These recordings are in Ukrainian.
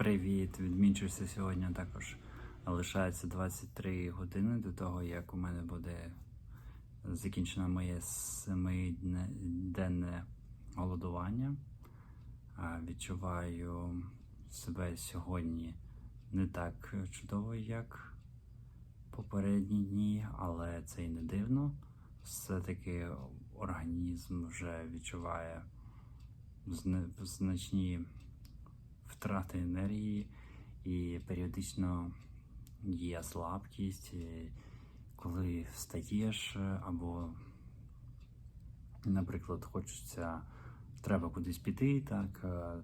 Привіт! Відмічуся сьогодні також. Лишається 23 години до того, як у мене буде закінчено моє семиденне голодування. Відчуваю себе сьогодні не так чудово, як попередні дні, але це і не дивно. Все-таки організм вже відчуває значні втрати енергії і періодично є слабкість, коли встаєш е, або, наприклад, хочеться, треба кудись піти, так, е,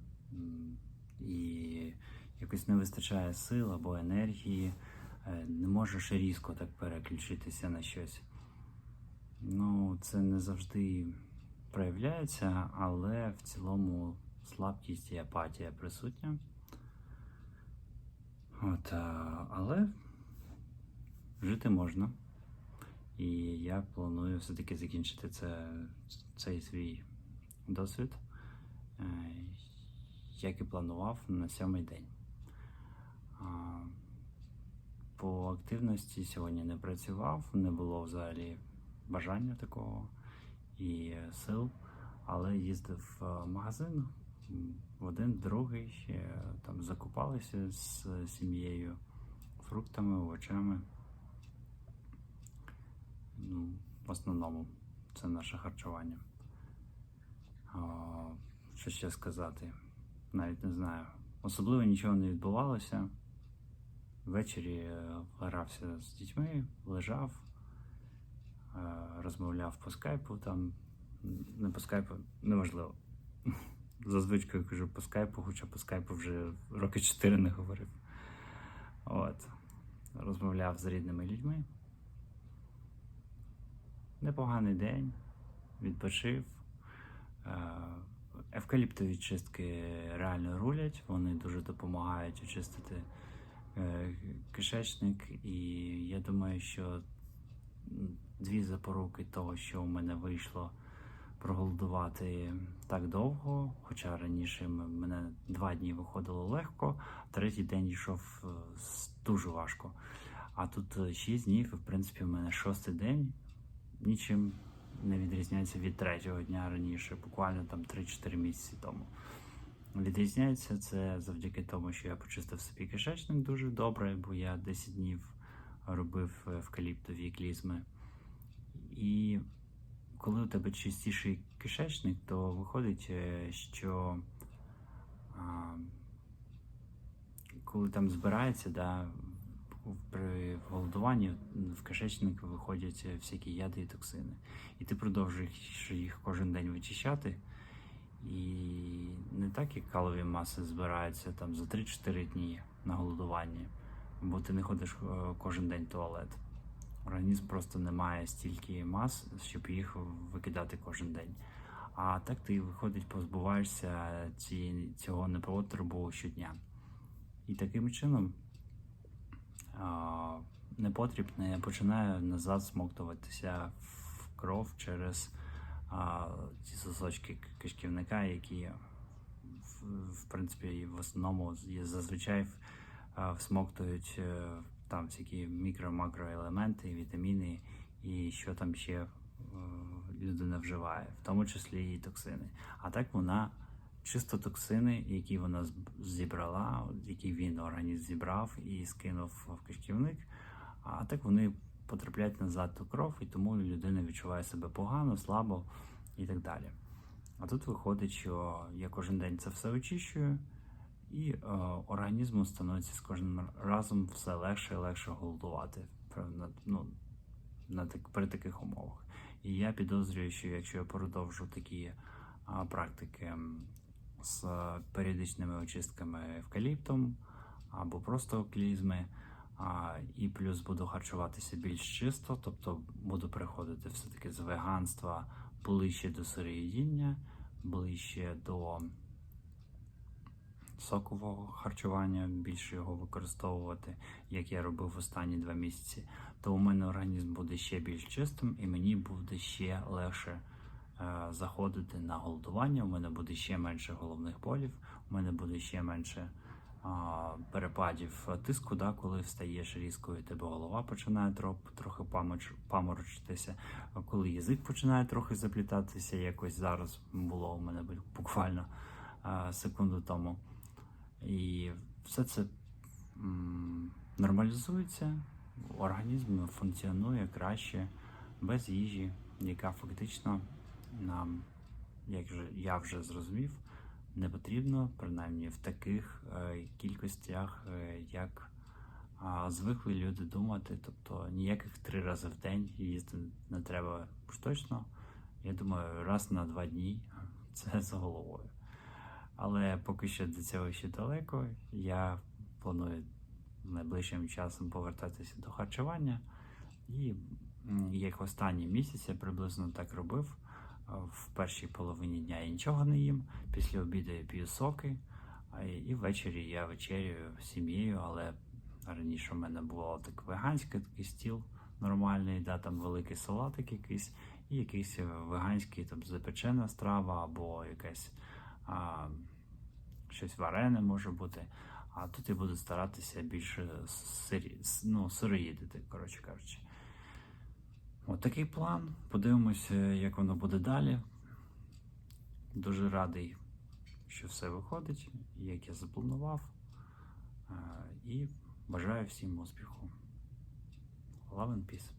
і якось не вистачає сил або енергії, е, не можеш різко так переключитися на щось. Ну, це не завжди проявляється, але в цілому слабкість і апатія присутня. От, але жити можна. І я планую все-таки закінчити це, цей свій досвід, е, як і планував на сьомий день. По активності сьогодні не працював, не було взагалі бажання такого і сил, але їздив в магазин м, в один, другий, е, там закупалися з сім'єю фруктами, овочами. Ну, в основному це наше харчування. А, що ще сказати? Навіть не знаю. Особливо нічого не відбувалося. Ввечері е, грався з дітьми, лежав, е, розмовляв по скайпу, там не по скайпу, неважливо. За звичкою кажу по скайпу, хоча по скайпу вже роки 4 не говорив. От. Розмовляв з рідними людьми. Непоганий день, відпочив. Е, Евкаліптові чистки реально рулять, вони дуже допомагають очистити е, кишечник, і я думаю, що дві запоруки того, що у мене вийшло проголодувати так довго, хоча раніше мене два дні виходило легко, третій день йшов е, дуже важко. А тут е, шість днів, і в принципі, в мене шостий день нічим не відрізняється від третього дня раніше, буквально там 3-4 місяці тому. Відрізняється це завдяки тому, що я почистив собі кишечник дуже добре, бо я 10 днів робив е, евкаліптові клізми. І коли у тебе чистіший кишечник, то виходить, е, що коли там збирається, да, при голодуванні в кишечник виходять всякі яди і токсини. І ти продовжуєш їх кожен день вичищати. І не так, як калові маси збираються там за 3-4 дні на голодуванні, бо ти не ходиш е, кожен день в туалет. Організм просто не має стільки мас, щоб їх викидати кожен день. А так ти виходить, позбуваєшся ці, цього непотребу щодня. І таким чином а, непотріб не починає назад смоктуватися в кров через а, ці сосочки кишківника, які в, в принципі в основному зазвичай всмоктують е, там всякі мікро-макроелементи, вітаміни і що там ще е, людина вживає, в тому числі і токсини. А так вона чисто токсини, які вона зібрала, які він організм зібрав і скинув в кишківник, а так вони потрапляють назад у кров, і тому людина відчуває себе погано, слабо і так далі. А тут виходить, що я кожен день це все очищую, і е, організму становиться з кожним разом все легше і легше голодувати ну, на так, при таких умовах. І я підозрюю, що якщо я продовжу такі а, практики з е, періодичними очистками евкаліптом або просто клізми, а, і плюс буду харчуватися більш чисто, тобто буду переходити все-таки з веганства ближче до сироїдіння, ближче до сокового харчування, більше його використовувати, як я робив останні два місяці, то у мене організм буде ще більш чистим і мені буде ще легше е, заходити на голодування. У мене буде ще менше головних болів, у мене буде ще менше а, перепадів тиску, да, коли встаєш різко, і тебе голова починає троп, трохи памоч, паморочитися, коли язик починає трохи заплітатися, якось зараз було у мене буквально а, секунду тому. І все це нормалізується, організм функціонує краще без їжі, яка фактично нам, як же я вже зрозумів, не потрібно, принаймні в таких е, кількостях, е, як звикли люди думати. Тобто ніяких три рази в день їсти не треба уж точно. Я думаю, раз на два дні це з головою. Але поки що до цього ще далеко. Я планую найближчим часом повертатися до харчування. І як останні місяці приблизно так робив. В першій половині дня я нічого не їм, після обіду я п'ю соки, і ввечері я вечерюю сім'єю, але раніше в мене було так веганський такий стіл нормальний, да, там великий салатик якийсь, і якийсь веганський там запечена страва або якась а, щось варене може бути. А тут я буду старатися більше сирі, ну, сироїдити, коротше кажучи. От такий план. Подивимося, як воно буде далі. Дуже радий, що все виходить, як я запланував. Е, І бажаю всім успіху. Love and peace.